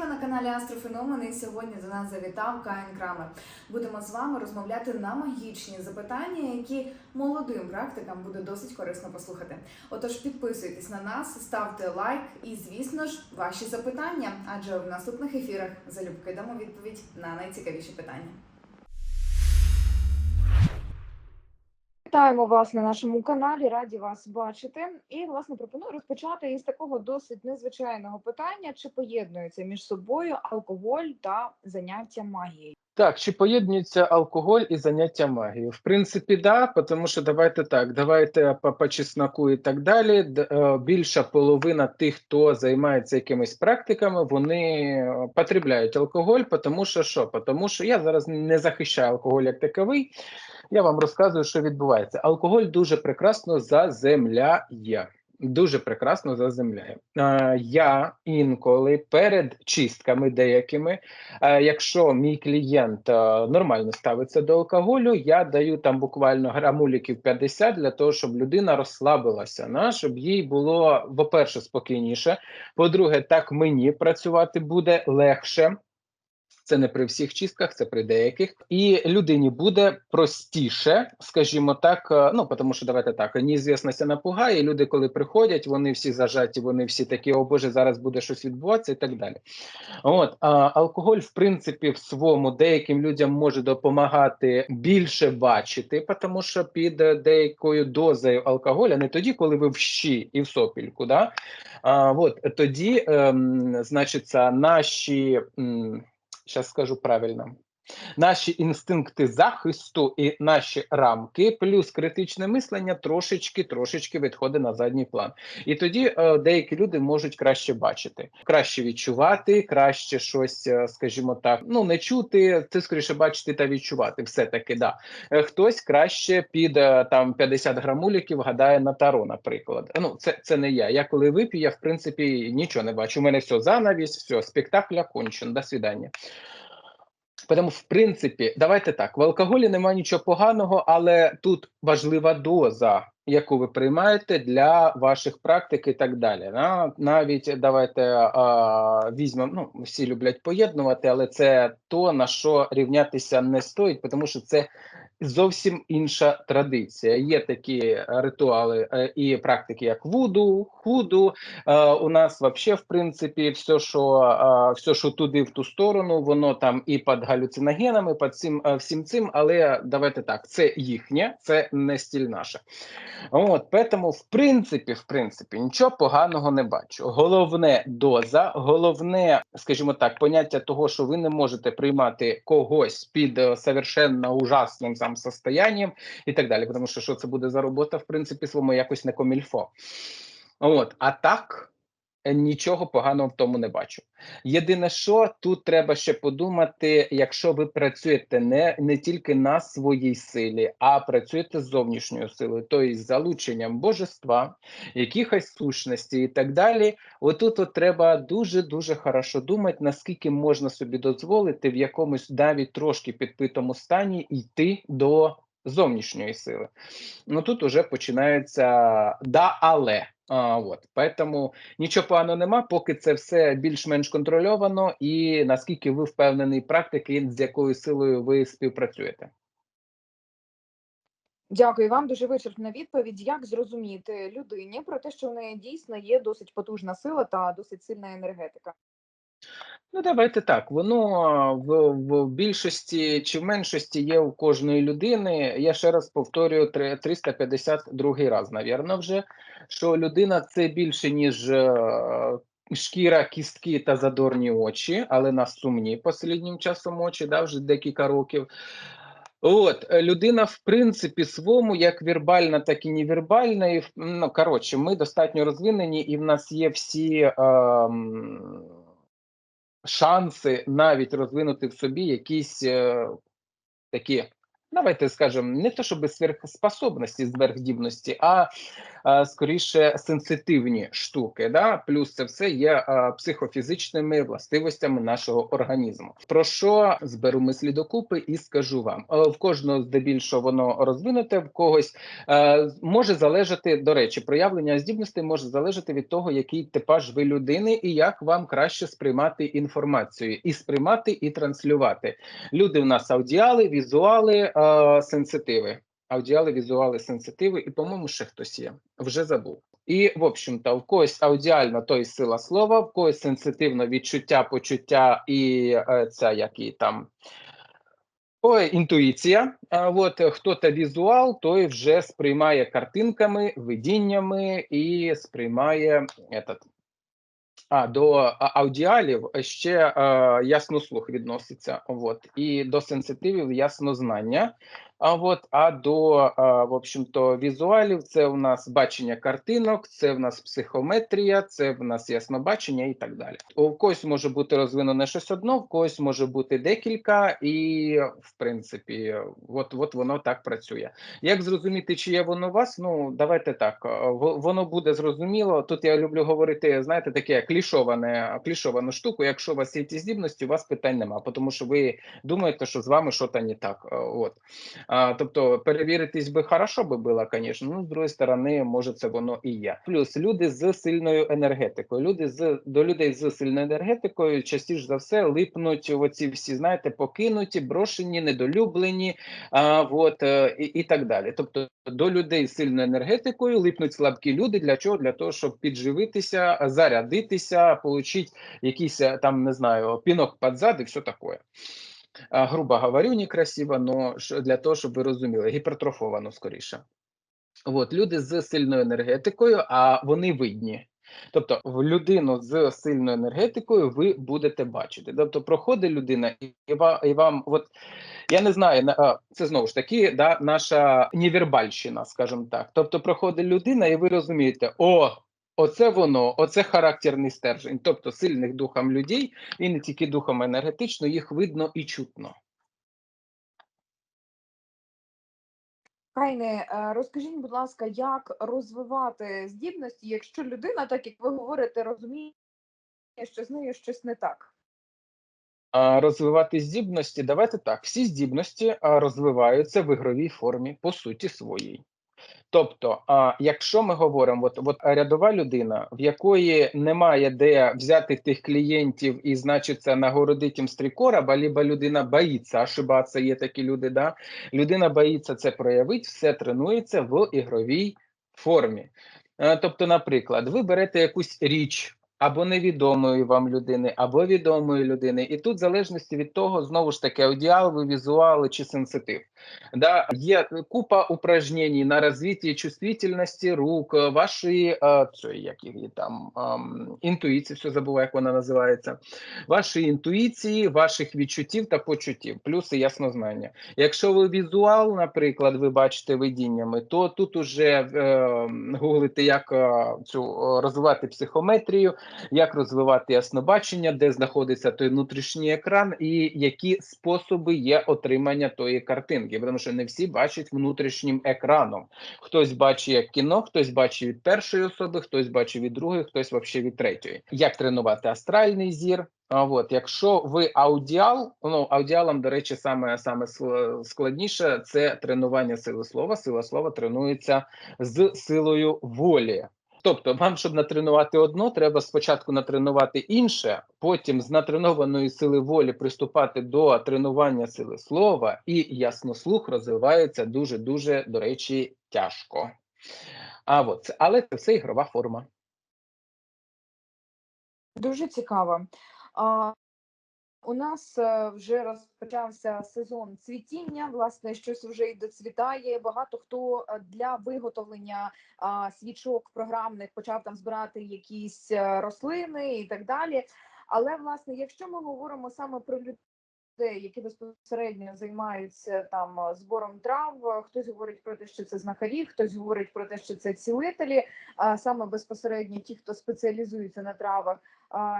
ви на каналі Астрофеномени і сьогодні до нас завітав Каїн Крамер. Будемо з вами розмовляти на магічні запитання, які молодим практикам буде досить корисно послухати. Отож, підписуйтесь на нас, ставте лайк і, звісно ж, ваші запитання, адже в наступних ефірах залюбки дамо відповідь на найцікавіші питання. Вітаємо вас на нашому каналі, раді вас бачити. І власне пропоную розпочати із такого досить незвичайного питання: чи поєднуються між собою алкоголь та заняття магією? Так, чи поєднується алкоголь і заняття магією? В принципі, да, тому що давайте так, давайте по, по чесноку і так далі. Е, Більша половина тих, хто займається якимись практиками, вони е, потребляють алкоголь, тому що що? Тому що я зараз не захищаю алкоголь як таковий. Я вам розказую, що відбувається. Алкоголь дуже прекрасно заземляє. Дуже прекрасно заземляє. Е, я інколи перед чистками деякими Е, Якщо мій клієнт е, нормально ставиться до алкоголю, я даю там буквально грамуліків 50 для того, щоб людина розслабилася, на, щоб їй було, по-перше, спокійніше. По-друге, так мені працювати буде легше. Це не при всіх чистках, це при деяких, і людині буде простіше, скажімо так. е, Ну тому що давайте так, неізвісність напугає. Люди, коли приходять, вони всі зажаті, вони всі такі, о Боже, зараз буде щось відбуватися, і так далі. От а, алкоголь, в принципі, в своєму деяким людям може допомагати більше бачити, тому що під деякою дозою алкоголя, не тоді, коли ви в щі і в сопільку, да? а, от, тоді, ем, значиться, наші. М, Зараз скажу правильно. Наші інстинкти захисту і наші рамки, плюс критичне мислення трошечки трошечки відходить на задній план. І тоді е, деякі люди можуть краще бачити, краще відчувати, краще щось, е, скажімо так, ну не чути, це скоріше бачити та відчувати. Все таки, да. Е, хтось краще під е, там 50 грамуліків гадає на таро, наприклад. Ну, це, це не я. Я коли вип'ю, я в принципі нічого не бачу. У мене все занавіс, все, спектакль окончен, до свидання. Тому, в принципі, давайте так: в алкоголі немає нічого поганого, але тут важлива доза, яку ви приймаєте для ваших практик і так далі. Навіть давайте візьмемо. Ну, всі люблять поєднувати, але це то на що рівнятися не стоїть, тому що це зовсім інша традиція. Є такі ритуали е, і практики, як вуду, худу. Е, у нас вообще, в принципі, все, що е, все, що туди в ту сторону, воно там і під галюциногенами, під цим е, всім цим. Але давайте так, це їхнє, це не стіль наша. От тому, в принципі, в принципі, нічого поганого не бачу. Головне доза, головне, скажімо так, поняття того, що ви не можете приймати когось під е, совершенно ужасним сам состоянням і так далі. Тому що що це буде за робота, в принципі, своєму якось не комільфо. От, а так. Е, Нічого поганого в тому не бачу. Єдине, що тут треба ще подумати, якщо ви працюєте не, не тільки на своїй силі, а працюєте з зовнішньою силою, тобто з залученням божества, якихось сущностей і так далі. Отут от треба дуже дуже хорошо думати, наскільки можна собі дозволити в якомусь навіть трошки підпитому стані йти до зовнішньої сили. Ну тут уже починається да, але. А, от, поэтому нічого поганого нема, поки це все більш-менш контрольовано, і наскільки ви впевнений практики, з якою силою ви співпрацюєте. Дякую вам. Дуже вичерпна відповідь. Як зрозуміти людині про те, що в неї дійсно є досить потужна сила та досить сильна енергетика? Ну, давайте так. Воно в, в більшості чи в меншості є у кожної людини. Я ще раз повторюю 352 раз, навірно, вже що людина це більше, ніж е, шкіра, кістки та задорні очі, але на сумні останнім часом очі, да, вже декілька років. От е, людина, в принципі, свому, як вірбальна, так і невірбальна. І, ну, коротше, ми достатньо розвинені, і в нас є всі. ем, шанси навіть розвинути в собі якісь е, такі давайте скажемо, не то щоб сверхспособності, сверхдібності, а, а скоріше сенситивні штуки. Да? Плюс це все є психофізичними властивостями нашого організму. Про що зберу мислі докупи і скажу вам: Е, в кожного здебільшого воно розвинуте, в когось е, може залежати, до речі, проявлення здібностей може залежати від того, який типаж ви людини, і як вам краще сприймати інформацію, і сприймати, і транслювати. Люди в нас аудіали, візуали, е, сенситиви. Аудіали, візуали, сенситиви, і, по-моєму, ще хтось є. Вже забув. І, в общем-то, в когось аудіально то й сила слова, в когось сенситивно відчуття, почуття і е, ця як і там. Ой, інтуїція. А от хто-то візуал, той вже сприймає картинками, видіннями і сприймає этот, а до аудіалів ще е, яснослух відноситься. От, і до сенситивів яснознання. А от, а до, в общем-то, візуалів це у нас бачення картинок, це в нас психометрія, це в нас яснобачення і так далі. У когось може бути розвинене щось одно, в когось може бути декілька, і в принципі, от, от воно так працює. Як зрозуміти, чи є воно у вас? Ну давайте так. Воно буде зрозуміло. Тут я люблю говорити, знаєте, таке клішоване, клішовану штуку. Якщо у вас є ті здібності, у вас питань нема, тому що ви думаєте, що з вами щось не так. От. А, тобто перевіритись би хорошо би було, звісно. Ну, з другої сторони, може, це воно і є. Плюс люди з сильною енергетикою. Люди з до людей з сильною енергетикою частіше за все липнуть оці всі, знаєте, покинуті, брошені, недолюблені, а, от, е, і, і так далі. Тобто до людей з сильною енергетикою липнуть слабкі люди. Для чого? Для того, щоб підживитися, зарядитися, отримати якийсь е, там, не знаю, пінок під зад і все таке. Грубо говорю, некрасиво, но для того, щоб ви розуміли, гіпертрофовано скоріше. От, люди з сильною енергетикою, а вони видні. Тобто, в людину з сильною енергетикою ви будете бачити. Тобто, проходить людина, і вам, і вам от я не знаю, це знову ж таки да, наша невербальщина, скажімо так. Тобто, проходить людина, і ви розумієте, о, оце воно, оце характерний стержень. Тобто, сильних духом людей, і не тільки духом енергетично, їх видно і чутно. Кайне, е, розкажіть, будь ласка, як розвивати здібності, якщо людина, так як ви говорите, розуміє, що з нею щось не так? Розвивати здібності, давайте так. Всі здібності розвиваються в ігровій формі по суті своїй. Тобто, а, якщо ми говоримо, от, от рядова людина, в якої немає де взяти тих клієнтів і, значить, це нагородить їм стрікораб, ліба людина боїться ошибатися, є такі люди, да? людина боїться це проявити, все тренується в ігровій формі. Е, Тобто, наприклад, ви берете якусь річ або невідомої вам людини, або відомої людини, і тут, в залежності від того, знову ж таки, аудіал, ви візуали чи сенситив. Да, є купа упражнень на розвитие чувствительності рук, е, вашої е, цієї, як її там ем, інтуїції, все забуваю, як вона називається. Вашої інтуїції, ваших відчуттів та почуттів, плюс і яснознання. Якщо ви візуал, наприклад, ви бачите видіннями, то тут уже е, гуглите, як е, цю е, розвивати психометрію, як розвивати яснобачення, де знаходиться той внутрішній екран, і які способи є отримання тої картинки, тому що не всі бачать внутрішнім екраном. Хтось бачить як кіно, хтось бачить від першої особи, хтось бачить від другої, хтось взагалі від третьої. Як тренувати астральний зір? А от, якщо ви аудіал, ну аудіалам, до речі, саме саме складніше це тренування сили слова. Сила слова тренується з силою волі. Тобто, вам, щоб натренувати одно, треба спочатку натренувати інше, потім з натренованої сили волі приступати до тренування сили слова, і яснослух розвивається дуже дуже, до речі, тяжко. А от але це все ігрова форма. Дуже цікаво. А, у нас е, вже розпочався сезон цвітіння. Власне, щось вже й доцвітає. Багато хто е, для виготовлення свічок програмних почав там збирати якісь е, рослини і так далі. Але власне, якщо ми говоримо саме про людей, які безпосередньо займаються там збором трав, хтось говорить про те, що це знахарі, хтось говорить про те, що це цілителі, а саме безпосередньо ті, хто спеціалізується на травах.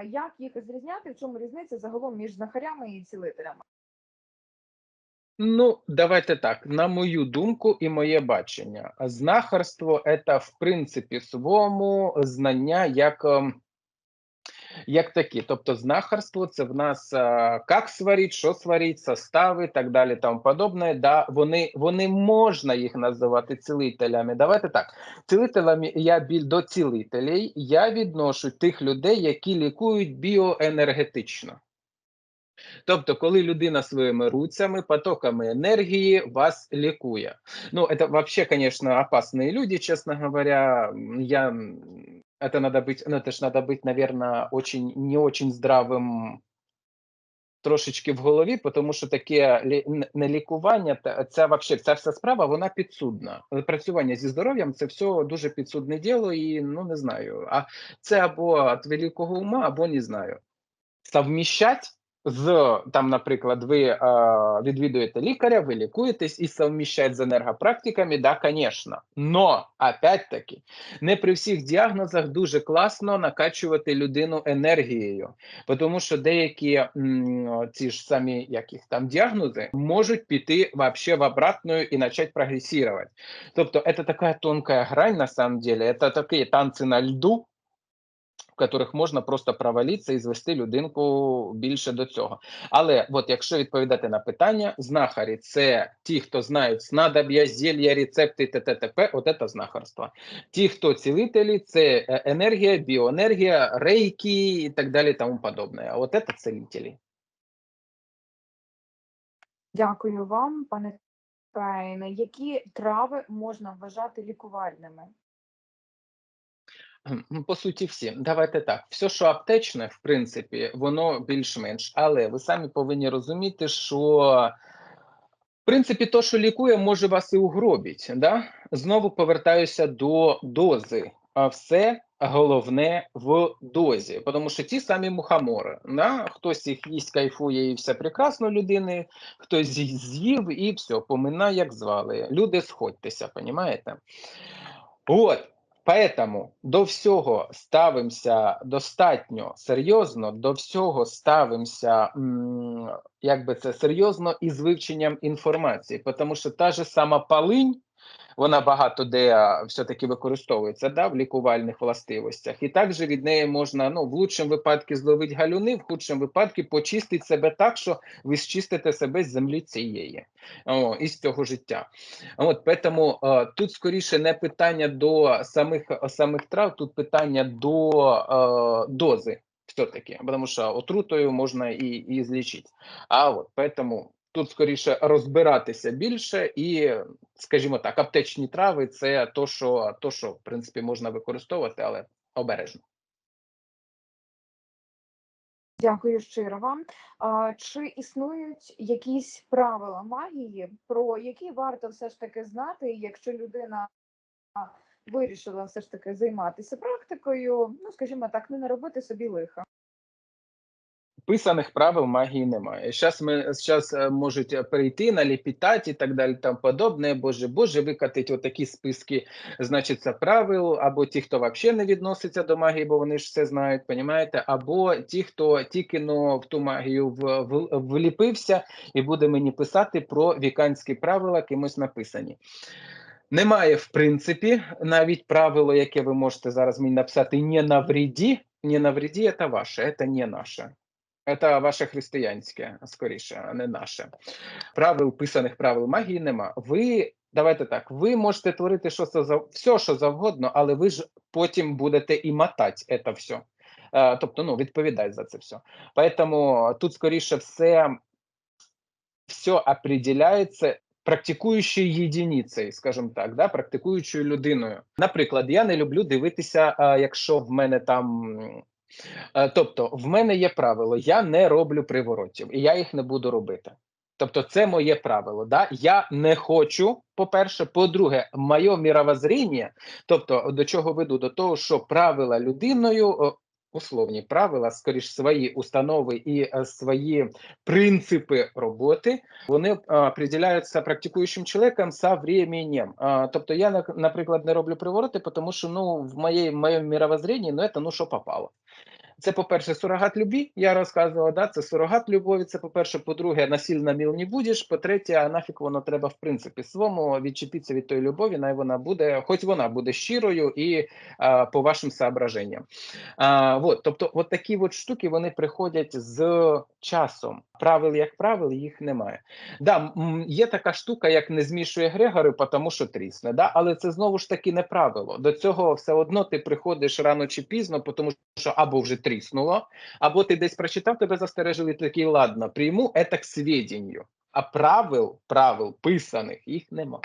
Як їх зрізняти? В чому різниця загалом між знахарями і цілителями? Ну, давайте так. На мою думку і моє бачення, знахарство це в принципі своєму знання як, ем, як такі. Тобто, знахарство це в нас е, як сварить, що сварить, состави, так далі, тому подобне. Да, вони, вони можна їх називати цілителями. Давайте так. Цілителями я біль до цілителей я відношу тих людей, які лікують біоенергетично. Тобто, коли людина своїми руцями, потоками енергії вас лікує. Ну, это вообще, конечно, опасные люди, честно говоря. Я, это надо быть, ну, это ж надо быть, наверное, очень, не очень здравим трошечки в голові, тому що таке лі- н- не лікування, та- це вообще ця вся справа, вона підсудна. Працювання зі здоров'ям це все дуже підсудне діло, і ну не знаю. А це або від великого ума, або не знаю. Совміщать з там, наприклад, ви е, відвідуєте лікаря, ви лікуєтесь і совміщать з енергопрактиками, да, звісно. Но опять-таки, не при всіх діагнозах дуже класно накачувати людину енергією, тому що деякі м, ці ж самі яких там діагнози можуть піти вообще в обратную і почати прогресувати. Тобто, це така тонка грань, на самом деле, це такі танці на льду, яких можна просто провалитися і звести людинку більше до цього. Але от якщо відповідати на питання, знахарі це ті, хто знають снадоб'я, зілля, рецепти, т.т.т.п., от це знахарство. Ті, хто цілителі, це е, енергія, біоенергія, рейки і так далі, тому подобне. От це цілителі. Дякую вам, пане Каїне. Які трави можна вважати лікувальними? Ну, По суті, всі. Давайте так. Все, що аптечне, в принципі, воно більш-менш. Але ви самі повинні розуміти, що в принципі, то, що лікує, може вас і угробить. Да? Знову повертаюся до дози. А все головне в дозі. Тому що ті самі мухомори. Да? Хтось їх їсть, кайфує і все прекрасно людини, хтось з'їв і все, помина, як звали. Люди, сходьтеся, понімаєте? От. Поэтому до всього ставимося достатньо серйозно, до всього ставимося, як би це серйозно і з вивченням інформації, тому що та же сама полинь, вона багато де все-таки використовується да, в лікувальних властивостях. І також від неї можна ну, в лучшому випадку зловити галюни, в худшому випадку почистити себе так, що ви зчистите себе з землі цієї, о, із цього життя. От тому тут скоріше не питання до самих самих трав, тут питання до е, дози. Все-таки, тому що отрутою можна і, і злічити. А от поэтому тут скоріше розбиратися більше, і, скажімо так, аптечні трави це то, що, то, що в принципі можна використовувати, але обережно. Дякую щиро вам. А, чи існують якісь правила магії, про які варто все ж таки знати, якщо людина вирішила все ж таки займатися практикою, ну скажімо так, не наробити собі лиха? Писаних правил магії немає. Зараз ми зараз можуть перейти на ліпітать і так далі, там подобне. Боже, боже, викатить отакі списки, значить, це правил, або ті, хто взагалі не відноситься до магії, бо вони ж все знають, понімаєте, або ті, хто тільки но в ту магію в, в, вліпився і буде мені писати про віканські правила, кимось написані. Немає, в принципі, навіть правило, яке ви можете зараз мені написати не навреді. Не навреді, це ваше, це не наше. Це ваше християнське, скоріше, а не наше. Правил, писаних правил магії нема. Ви, давайте так, ви можете творити що за все, що завгодно, але ви ж потім будете і мотати це все. Е, тобто, ну, відповідати за це все. Поэтому тут, скоріше, все, все определяється практикуючою єдиницею, скажімо так, да, практикуючою людиною. Наприклад, я не люблю дивитися, якщо в мене там. Е, Тобто, в мене є правило: я не роблю приворотів, і я їх не буду робити. Тобто, це моє правило. Да? Я не хочу, по-перше, по-друге, моє міровоззріння, тобто до чого веду? До того, що правила людиною, условні правила, скоріш свої установи і е, свої принципи роботи, вони е, определяються практикуючим чоловіком за временем. Е, тобто, я, наприклад, не роблю привороти, тому що ну, в моєму мировоззрінні ну, це ну, що попало. Це, по-перше, сурогат любві, я розказував, да? це сурогат любові, це по-перше, по-друге, насильно міл не будеш, по-третє, а нафіг воно треба, в принципі, свому відчепитися від тої любові, най вона буде, хоч вона буде щирою і а, по вашим соображенням. А, вот, тобто, от такі от штуки, вони приходять з часом. Правил, як правил, їх немає. Да, є така штука, як не змішує Грегори, тому що трісне, да? але це знову ж таки не правило. До цього все одно ти приходиш рано чи пізно, тому що або вже тріснуло, або ти десь прочитав, тебе застережили такий, ладно, прийму это к сведенню. А правил, правил писаних їх нема.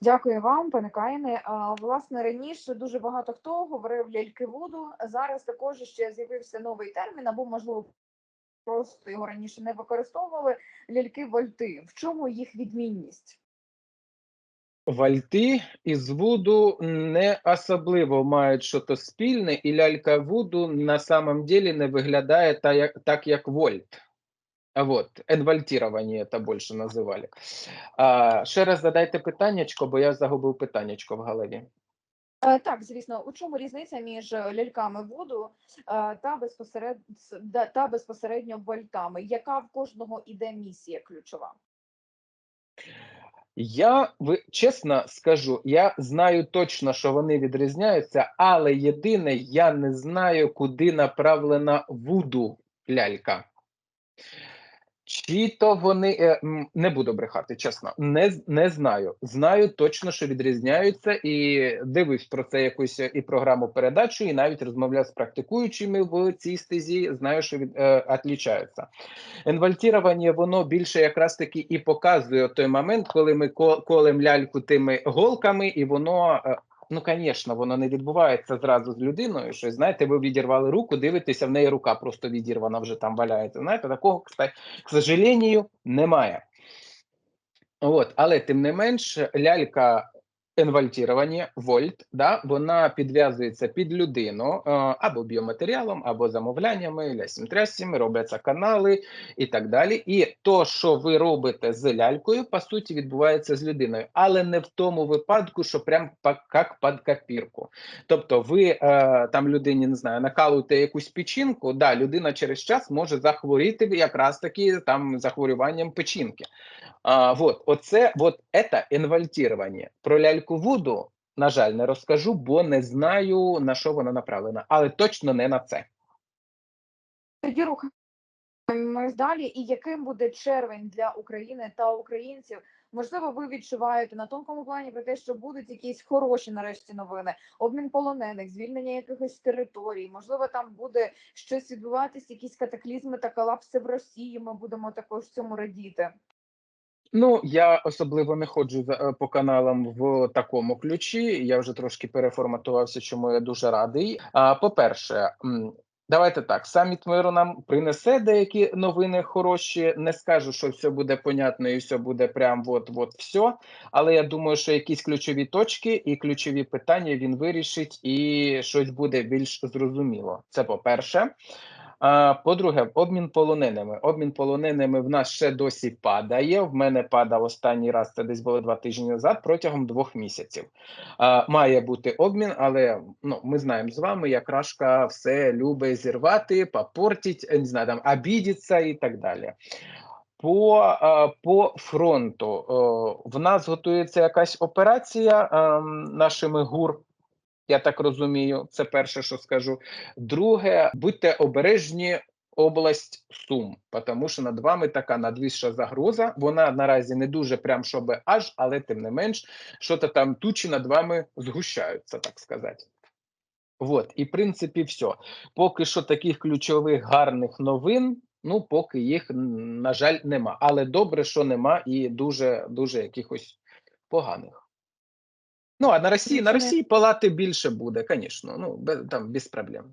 Дякую вам, пане Каїне. А, Власне, раніше дуже багато хто говорив ляльки Вуду. Зараз також ще з'явився новий термін, або можливо просто його раніше не використовували. Ляльки вольти. В чому їх відмінність? Вальти із Вуду не особливо мають щось спільне, і лялька Вуду на самом деле не виглядає та як, так, як вольт. А вот, енвальтіровані це більше називали. А, ще раз задайте питаннячко, бо я загубив питаннячко в голові. Е, Так, звісно, у чому різниця між ляльками Вуду е, та безпосередньо та безпосередньо вольтами? Яка в кожного іде місія ключова? Я чесно скажу, я знаю точно, що вони відрізняються, але єдине, я не знаю, куди направлена вуду лялька. Чи то вони е, не буду брехати, чесно, не, не знаю. Знаю точно, що відрізняються, і дивився про це якусь е, і програму передачу, і навіть розмовляв з практикуючими в цій стезі. Знаю, що від е, відлічаються. Інвальтірування воно більше якраз таки і показує той момент, коли ми ко- колем ляльку тими голками, і воно. Ну, звісно, воно не відбувається зразу з людиною. Що знаєте, ви відірвали руку, дивитеся, в неї рука просто відірвана вже там валяється. Знаєте, такого, кстати к сожалению, немає. От, але тим не менш, лялька інвальтірування, вольт, да, вона підв'язується під людину е, або біоматеріалом, або замовляннями, лясім трясім, робляться канали і так далі. І то, що ви робите з лялькою, по суті, відбувається з людиною, але не в тому випадку, що прям як під копірку. Тобто, ви е, там людині не знаю, накалуєте якусь печінку, да, людина через час може захворіти якраз таки там захворюванням печінки. А, вот, оце, вот інвальтірування. Про ляльку Вуду, на жаль, не розкажу, бо не знаю, на що вона направлена, але точно не на це. Тоді рухаємось далі. І яким буде червень для України та українців? Можливо, ви відчуваєте на тонкому плані про те, що будуть якісь хороші нарешті новини, обмін полонених, звільнення якихось територій. Можливо, там буде щось відбуватись, якісь катаклізми та колапси в Росії. Ми будемо також цьому радіти. Ну, я особливо не ходжу е, по каналам в такому ключі. Я вже трошки переформатувався, чому я дуже радий. А, по-перше, давайте так: саміт миру нам принесе деякі новини хороші. Не скажу, що все буде понятно і все буде прям от-от все. Але я думаю, що якісь ключові точки і ключові питання він вирішить, і щось буде більш зрозуміло. Це по-перше. А, По-друге, обмін полоненими. Обмін полоненими в нас ще досі падає. В мене падав останній раз, це десь було два тижні назад, протягом двох місяців. Має бути обмін, але ну, ми знаємо з вами, як Рашка все любить зірвати, попортить, не знаю, там, обідеться і так далі. По, по фронту в нас готується якась операція е, нашими ГУР. Я так розумію, це перше, що скажу. Друге, будьте обережні. Область Сум, тому що над вами така надвісша загроза. Вона наразі не дуже прям щоб аж, але тим не менш, що то там тучі над вами згущаються, так сказати. Вот, і в принципі, все. Поки що таких ключових гарних новин, ну поки їх, на жаль, нема. Але добре, що нема, і дуже дуже якихось поганих. Ну, а на Росії, на Росії палати більше буде, звісно. Ну, без, там без проблем.